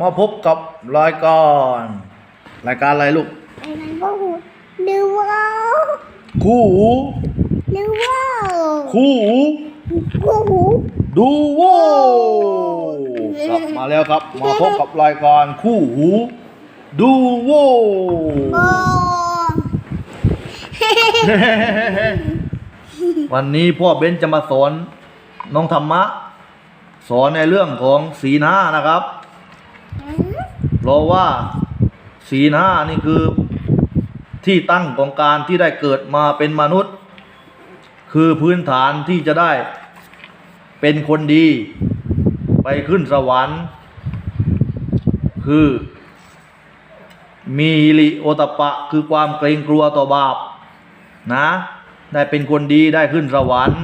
มาพบกับรายการรายการอะไรลูกไอ้นั่นก็หูดูว่าคู่หูดูว่าคู่หูกูหูดูโวกลับมาแล้วครับ มาพบกับรายการคู่หูดูโวโอ้วันนี้พ่อเบนจะมาสอนน้องธรรมะ สอนในเรื่องของศีลห้านะครับ เพราะว่าศีลห้านี่คือที่ตั้งของการที่ได้เกิดมาเป็นมนุษย์ คือพื้นฐานที่จะได้เป็นคนดี ไปขึ้นสวรรค์ คือมีฮิโอตปะคือความเกรงกลัวต่อบาปนะ ได้เป็นคนดีได้ขึ้นสวรรค์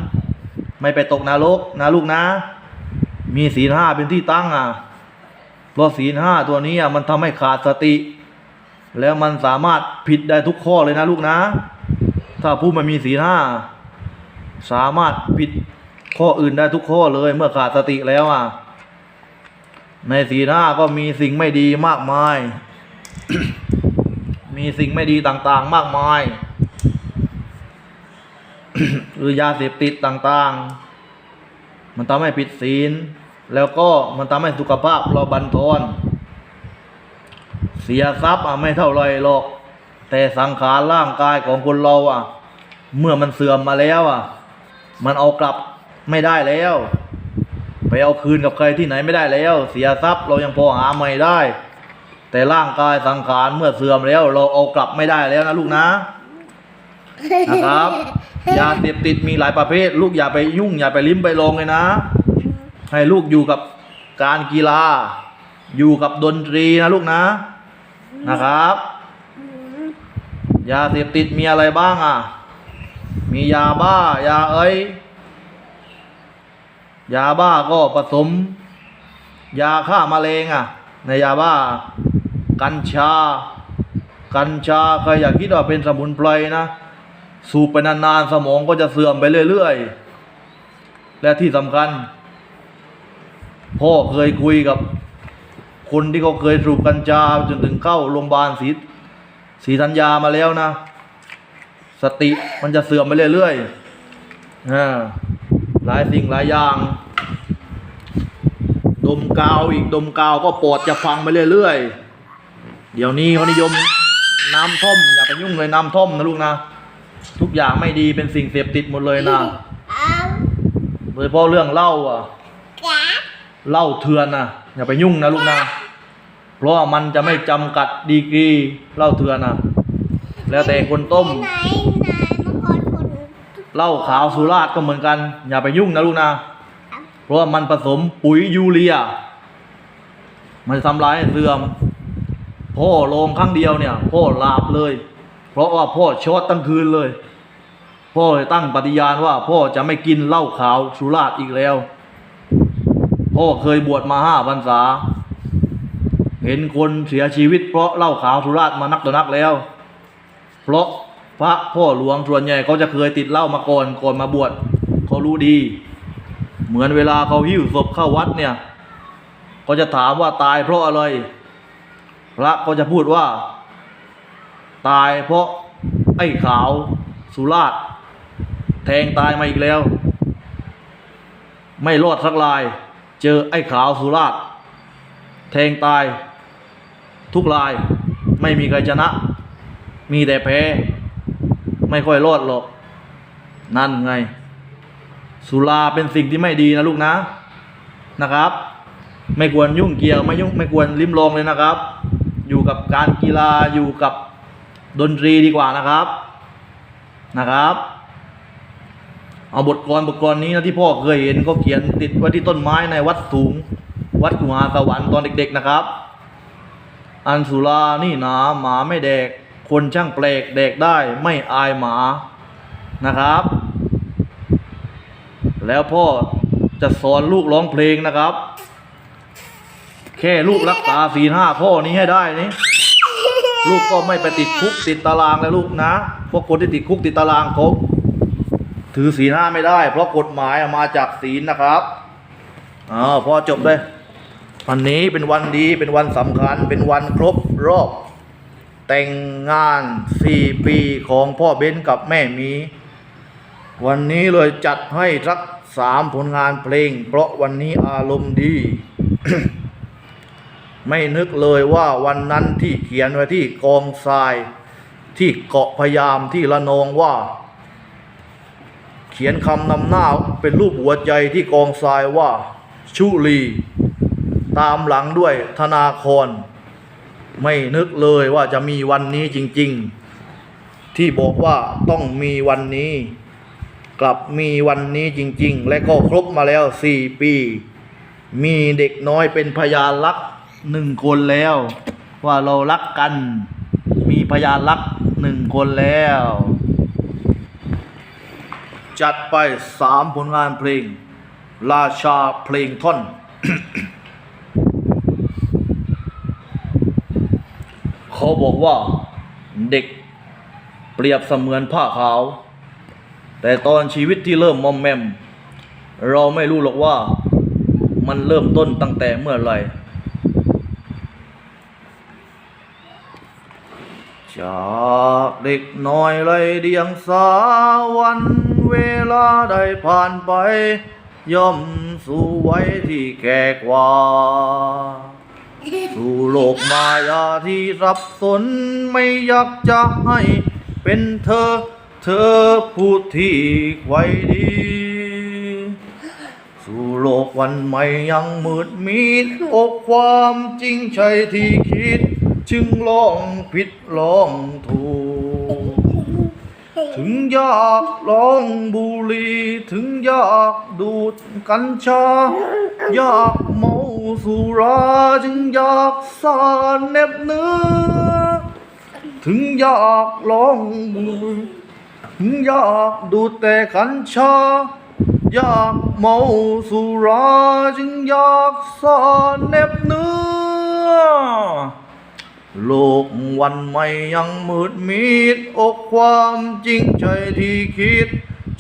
ไม่ไปตกนรกนะลูกนะ มีศีลห้าเป็นที่ตั้งอะ เพราะศีลห้าตัวนี้มันทำให้ขาดสติ แล้วมันสามารถผิดได้ทุกข้อเลยนะลูกนะ ถ้าผู้ไม่มีศีลห้าสามารถผิดข้ออื่นได้ทุกข้อเลย เมื่อขาดสติแล้วอะในศีลห้าก็มีสิ่งไม่ดีมากมาย มีสิ่งไม่ดีต่างๆ มากมาย หรือยาเสพติดต่างๆ มันทำให้ผิดศีล แล้วก็มันทำให้สุขภาพเราบันทอน เสียทรัพย์อะไม่เท่าไรหรอก แต่สังขารร่างกายของคนเราอะ เมื่อมันเสื่อมมาแล้วอะ มันเอากลับไม่ได้แล้ว ไปเอาคืนกับใครที่ไหนไม่ได้แล้ว เสียทรัพย์เรายังพอหาใหม่ได้ แต่ร่างกายสังขารเมื่อเสื่อมแล้ว เราเอากลับไม่ได้แล้วนะลูกนะนะครับยาเสพติดมีหลายประเภท ลูกอย่าไปยุ่งอย่าไปลิ้มไปลองเลยนะ ให้ลูกอยู่กับการกีฬา อยู่กับดนตรีนะลูกนะนะครับยาเสพติดมีอะไรบ้างอะ มียาบ้ายาเอ้ยยาบ้าก็ผสม ยาฆ่าแมลงอะ ในยาบ้า กัญชา กัญชาใครอยากคิดว่าเป็นสมุนไพรนะสูบไปนานๆสมองก็จะเสื่อมไปเรื่อยๆ และที่สำคัญ พ่อเคยคุยกับ คนที่เขาเคยสูบกัญชาจนถึงเข้าโรงพยาบาลศรีศรีธัญญามาแล้วนะ สติมันจะเสื่อมไปเรื่อยๆอ่าหลายสิ่งหลายอย่างดมกาวอีกดมกาวก็ปอดจะฟังไปเรื่อยๆ เดี๋ยวนี้เขานิยมน้ำท่อมอย่าไปยุ่งเลยน้ำท่อมนะลูกนะ ทุกอย่างไม่ดีเป็นสิ่งเสพติดหมดเลยนะเอาโดยเฉพาะเรื่องเหล้าอะจ้า เหล้าเถื่อนนะอย่าไปยุ่งนะลูกนะเพราะว่ามันจะไม่จำกัดดีกรีเหล้าเถื่อนนะแล้วแต่คนต้มไหนนายมาคอยคนเหล้าขาวสุราษฎร์ก็เหมือนกัน อย่าไปยุ่งนะลูกนะเพราะว่ามันผสมปุ๋ยยูเรีย มันจะทำลายให้เสื่อม พ่อลงครั้งเดียวเนี่ย พ่อลาบเลย เพราะว่าพ่อช็อตตั้งคืนเลย พ่อเลยตั้งปฏิญาณว่าพ่อจะไม่กินเหล้าขาวสุราษฎร์อีกแล้ว พ่อเคยบวชมาห้าพรรษา เห็นคนเสียชีวิตเพราะเหล้าขาวสุราษมานักต่อนักแล้ว เพราะพระพ่อหลวงส่วนใหญ่เขาจะเคยติดเหล้ามาก่อนก่อนมาบวชเขารู้ดี เหมือนเวลาเขาหิ้วศพเข้าวัดเนี่ยก็จะถามว่าตายเพราะอะไร พระก็จะพูดว่า ตายเพราะไอ้ขาวสุราษแทงตายมาอีกแล้ว ไม่รอดสักลาย เจอไอ้ขาวสุราษฎร์แทงตาย ทุกลายไม่มีใครชนะ มีแต่แพ้ ไม่ค่อยรอดหรอก นั่นไง สุราเป็นสิ่งที่ไม่ดีนะลูกนะนะครับ ไม่ควรยุ่งเกี่ยวไม่ยุ่งไม่ควรลิ้มลองเลยนะครับ อยู่กับการกีฬาอยู่กับดนตรีดีกว่านะครับนะครับ เอาบทกลอนบทกลอนนี้นะที่พ่อเคยเห็นก็เขียนติดไว้ที่ต้นไม้ในวัดสูง วัดกุหาสวรรค์ตอนเด็กๆนะครับ อันสุรานี่หนาหมาไม่แดก คนช่างแปลกแดกได้ไม่อายหมานะครับ แล้วพ่อจะสอนลูกร้องเพลงนะครับ แค่ลูกรักษาศีห้าพ่อนี้ให้ได้นี่ลูกก็ไม่ไปติดคุกติดตารางแล้วลูกนะพวกคนที่ติดคุกติดตารางเขา ถือศีลห้าไม่ได้ เพราะกฎหมายมาจากศีลนะครับอ้าวพ่อจบเลยวันนี้เป็นวันดีเป็นวันสำคัญ เป็นวันครบรอบ แต่งงานสี่ปีของพ่อเบ้นกับแม่มี วันนี้เลยจัดให้สักสามผลงานเพลง เพราะวันนี้อารมณ์ดี ไม่นึกเลยว่าวันนั้นที่เขียนไว้ที่กองทราย ที่เกาะพะยามที่ละนองว่า ขียนคำนำหน้าเป็นรูปหัวใจที่กองทรายว่า ชุลี ตามหลังด้วยธนาคร ไม่นึกเลยว่าจะมีวันนี้จริง ๆ ที่บอกว่าต้องมีวันนี้ กลับมีวันนี้จริง ๆ และก็ครบมาแล้วสี่ปี มีเด็กน้อยเป็นพยานรักหนึ่งคนแล้ว ว่าเรารักกัน มีพยานรักหนึ่งคนแล้ว จัดไปสามผลงานเพลง ราชาเพลงท่อน เขาบอกว่าเด็กเปรียบเสมือนผ้าขาว แต่ตอนชีวิตที่เริ่มมอมแมม เราไม่รู้หรอกว่ามันเริ่มต้นตั้งแต่เมื่อไหร่จากเด็กน้อยไรเดียงสาวัน เวลาได้ผ่านไป ย่อมสู่ไว้ที่แก่กว่า สู่โลกมายาที่สับสนไม่อยากจะให้ เป็นเธอ เธอผู้ที่ไว้ดี สู่โลกวันใหม่ยังมืดมิดอกความจริงใช่ที่คิด จึงลองผิดลองถูก ถึงอยากลองบุหรี่ถึงอยากดูดกัญชาอยากเมาสุราจึงอยากสารเน็บเนื้อ ถึงอยากลองบุหรี่ถึงอยากดูดแต่กัญชาอยากเมาสุราจึงอยากสารเน็บเนื้อ โลกวันใหม่ยังมืดมิดอกความจริงใจที่คิด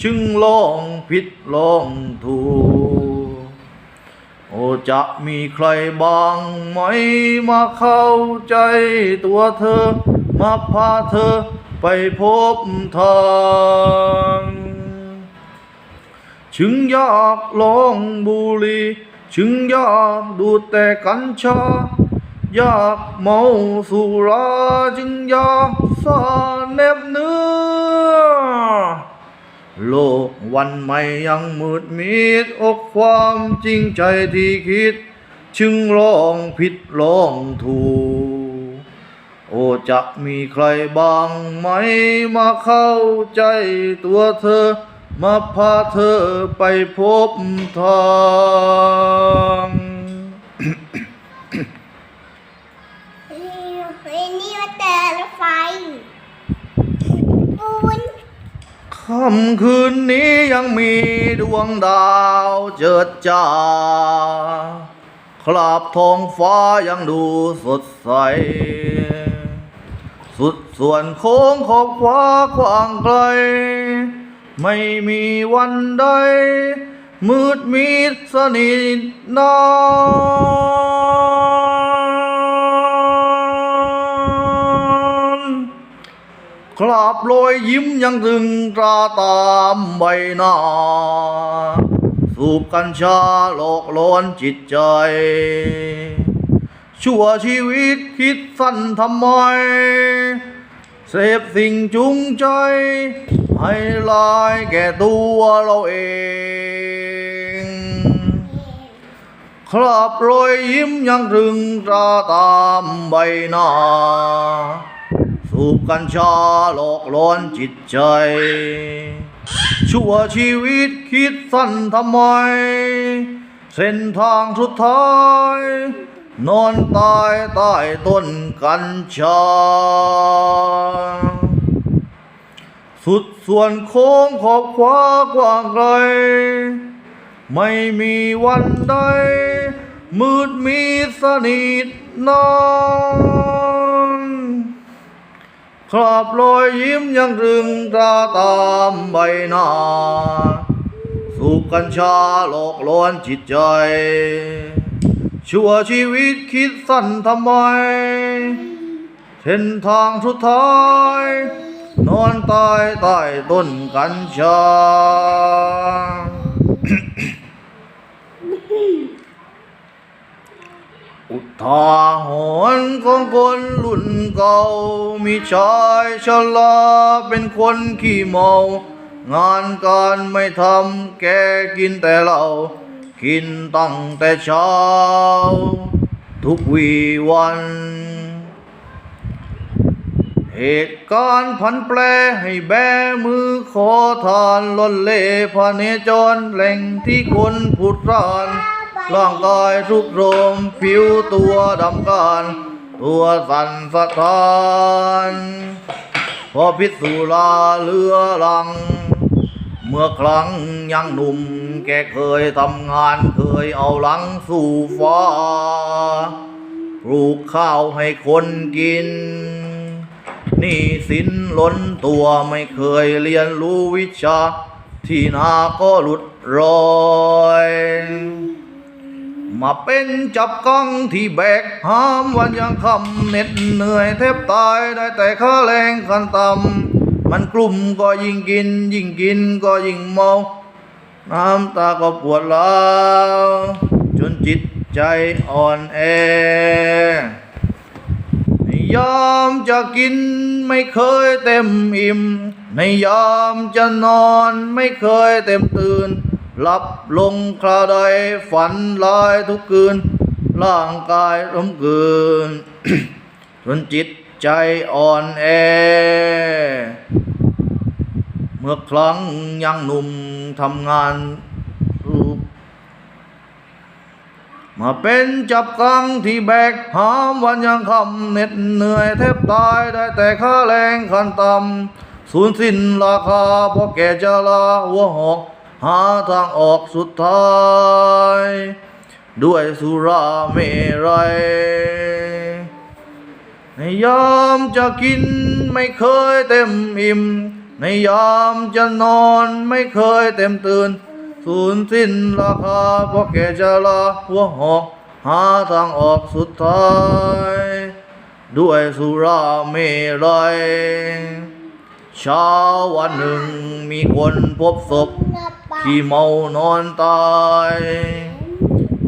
จึงลองผิดลองถูกโอจะมีใครบ้างไหมมาเข้าใจตัวเธอ มาพาเธอไปพบทางจึงอยากลองบุหรี่จึงอยากดูแต่กัญชา ยากเมาสุราจึงอยากสารเน็บเนื้อ โลกวันใหม่ยังมืดมิดอกความจริงใจที่คิด จึงลองผิดลองถูก โอ้จะมีใครบ้างไหมมาเข้าใจตัวเธอ มาพาเธอไปพบทางำคืนนี้ยังมีดวงดาวเจิดจ้าคราบทองฟ้ายังดูสดใส สุดส่วนโค้งขอบฟ้ากว้างไกล ไม่มีวันใด มืดมิดสนิทนา คราบรอยยิ้มยังถึงตราตามใบหน้า สูบกัญชาหลอกลวนจิตใจ ชั่วชีวิตคิดสั้นทำไม เสพสิ่งจูงใจ ให้ลายแก่ตัวเราเอง คราบรอยยิ้มยังถึงตราตามใบหน้า สูบกัญชาหลอกลวนจิตใจ ชั่วชีวิตคิดสั้นทำไม เส้นทางสุดท้าย นอนตายใต้ต้นกัญชา สุดส่วนโค้งขอบฟ้ากว้างไกล ไม่มีวันใดมืดมีสนิทนอน คราบรอยยิ้มยังรึงตราตามใบหน้า สูบกัญชาหลอกลวนจิตใจ ชั่วชีวิตคิดสั้นทำไม เส้นทางสุดท้าย นอนตายใต้ต้นกัญชา อุทาหรณ์ของคนรุ่นเก่า มีชายชราเป็นคนขี้เมา งานการไม่ทำแกกินแต่เหล้ากินตั้งแต่เช้า ทุกวีวัน เหตุการณ์พันแปรให้แบมือขอทานล้นเล่พาเนจรแหล่งที่คนผุดราน ร่างกายทุกโรมผิวตัวดำการตัวสั่นสะท้านพอพิษสุราเลือลัง เมื่อครั้งยังหนุ่มแกเคยทำงานเคยเอาหลังสู่ฟ้าปลูกข้าวให้คนกิน นี่สินล้นตัวไม่เคยเรียนรู้วิชา ที่นาก็หลุดรอย มาเป็นจับกังที่แบกหามวันยังคำเหน็ดเหนื่อยแทบตายได้แต่ค่าแรงคันต่ำมันกลุ่มก็ยิ่งกิน ยิ่งกินก็ยิ่งเมา น้ำตาก็ปวดร้าวจนจิตใจอ่อนแอในยามจะกินไม่เคยเต็มอิ่ม ในยามจะนอนไม่เคยเต็มตื่น หลับลงคราใดฝันลายทุกคืน ร่างกายล้มเกินจนจิตใจอ่อนแอ เมื่อครั้งยังหนุ่มทำงานรูปมาเป็นจับกังที่แบกหามวันยังคำเหน็ดเหนื่อยแทบตายได้แต่ค่าแรงขั้นต่ำสูญสิ้นราคาเพราะแก่จะลาหัวหอก หาทางออกสุดท้าย ด้วยสุราเมรัยในยามจะกินไม่เคยเต็มอิ่ม ในยามจะนอนไม่เคยเต็มตื่น สูญสิ้นราคาเพราะแกจะลาหัวหอกหาทางออกสุดท้าย ด้วยสุราเมรัยเช้าวันหนึ่งมีคนพบศพ ขี่เมานอนตาย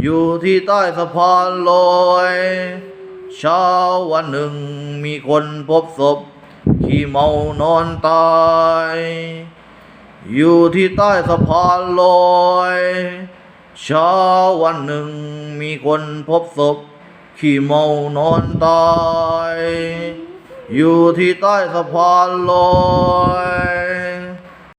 อยู่ที่ใต้สะพานลอยเช้าวันหนึ่งมีคนพบศพ ขี่เมานอนตาย อยู่ที่ใต้สะพานลอยเช้าวันหนึ่งมีคนพบศพ ขี่เมานอนตาย อยู่ที่ใต้สะพานลอย